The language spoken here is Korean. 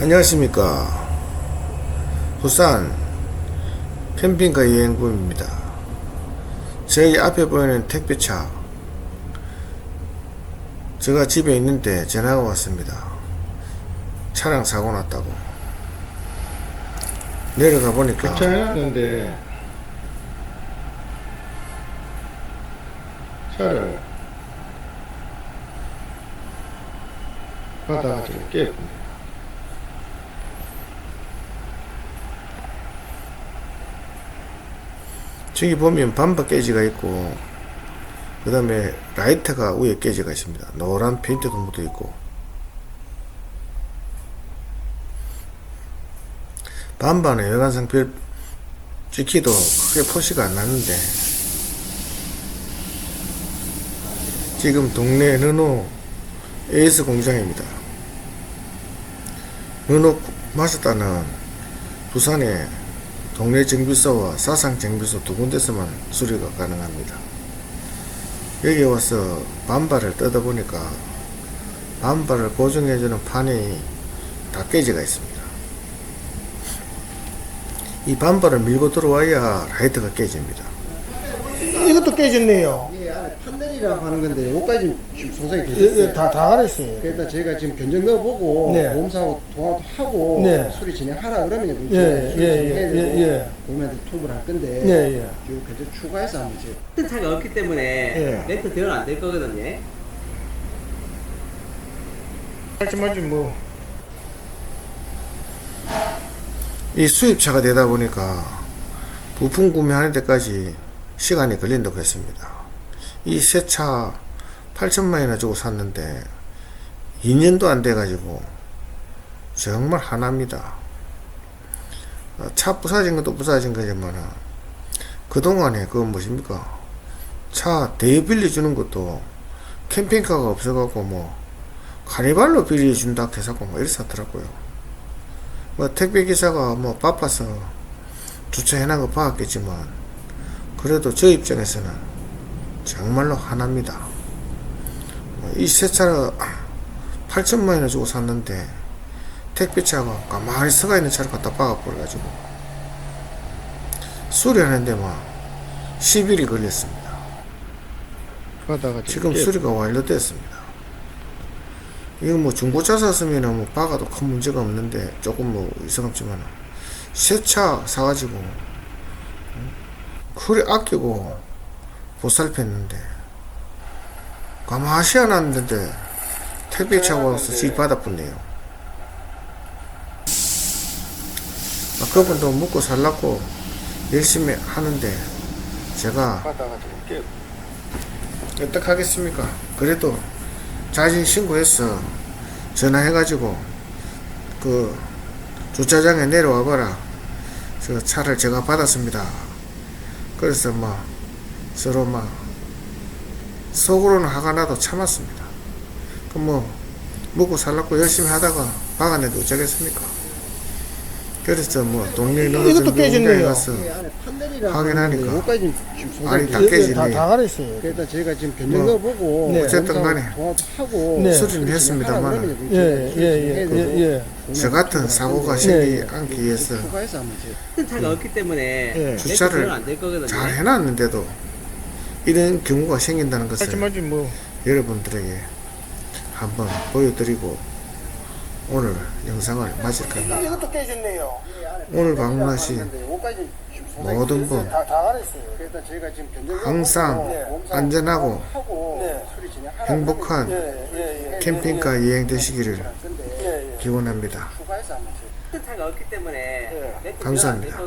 안녕하십니까. 부산 캠핑카 여행구입니다. 저희 앞에 보이는 택배차 제가 집에 있는데 전화가 왔습니다. 차량 사고 났다고. 내려가 보니까 주차해놨는데 차를 받아가지고 깨 저기 보면 반바 깨지가 있고 그 다음에 라이트가 위에 깨지가 있습니다. 노란 페인트도 묻어 있고. 반바는 여간상 별 찍히도 크게 표시가 안 나는데 지금 동네 르노 에이스 공장입니다. 르노 마스다는 부산에 동네 정비소와 사상 정비소 두 군데서만 수리가 가능합니다. 여기 와서 반발을 뜯어 보니까 반발을 고정해주는 판이 다 깨지가 있습니다. 이 반발을 밀고 들어와야 라이트가 깨집니다. 이것도 깨졌네요. 안에 판넬이라고 하는 건데 여기까지 지금 손상이 예, 되셨어요. 예, 다, 다 가렸어요. 그래서 저희가 지금 견적 넣어보고 네. 보험사하고 통화도 하고 네. 수리 진행하라 그러면 예, 예, 예, 예, 예. 보험한테 톡을 할 건데 예, 예. 그 견적 추가해서 하면 이제 큰 차가 없기 때문에 예. 렌트 대응 안될 거거든요. 하지만 뭐이 수입차가 되다 보니까 부품 구매하는 데까지 시간이 걸린다고 했습니다. 이 새 차 8천만 원이나 주고 샀는데 2년도 안 돼가지고 정말 화납니다. 어, 차 부사진 것도 부사진 거지만 그동안에 그 뭐십니까 차 대여 빌려주는 것도 캠핑카가 없어갖고 뭐 카니발로 빌려준다 해서고 뭐 이래서 하더라고요. 뭐 택배 기사가 뭐 바빠서 주차해놓은 거 봐왔겠지만 그래도 저 입장에서는 정말로 화납니다. 뭐이새 차를 8천만 원을 주고 샀는데 택배차가 가만히 서가 있는 차를 갖다 박아버려가지고 수리하는데 막 10일이 걸렸습니다. 지금 깨- 수리가 완료됐습니다. 이거 뭐 중고차 샀으면은 뭐 박아도 큰 문제가 없는데 조금 뭐 이상없지만 새 차 사가지고 음, 그래 아끼고 보살폈는데 가만히 놨는데 택배차가 와서 집 받아붙네요. 아, 그분도 먹고 살라고 열심히 하는데 제가 어떡하겠습니까? 그래도 자진 신고해서 전화해가지고 그 주차장에 내려와 봐라. 저 차를 제가 받았습니다. 그래서 뭐 서로 막 속으로는 화가 나도 참았습니다. 그 뭐 먹고 살라고 열심히 하다가 박았는데 어쩌겠습니까? 그래서 뭐 동네 너좀 깨졌네요. 가서 확인하니까 아니, 다. 깨지네. 다, 다 가렸어요. 그래서 저희가 지금 견적 뭐, 넣어보고 네. 어쨌든 간에 하고 네. 수리 수리는 진행하라 했습니다만 그러면 이제 예, 예, 예, 예, 예. 저 같은 사고가 예, 생기지 예. 않기 위해서 큰 차가 없기 때문에 예. 주차를. 잘 해놨는데도 이런 경우가 생긴다는 것을 하지만 뭐 여러분들에게 한번 보여드리고 오늘 영상을 마칠 겁니다. 이것도 깨졌네요. 오늘 방문하신 모든. 분 항상 안전하고 네. 행복한 예, 예, 예. 캠핑카 여행 되시기를 예, 예. 기원합니다. 감사합니다.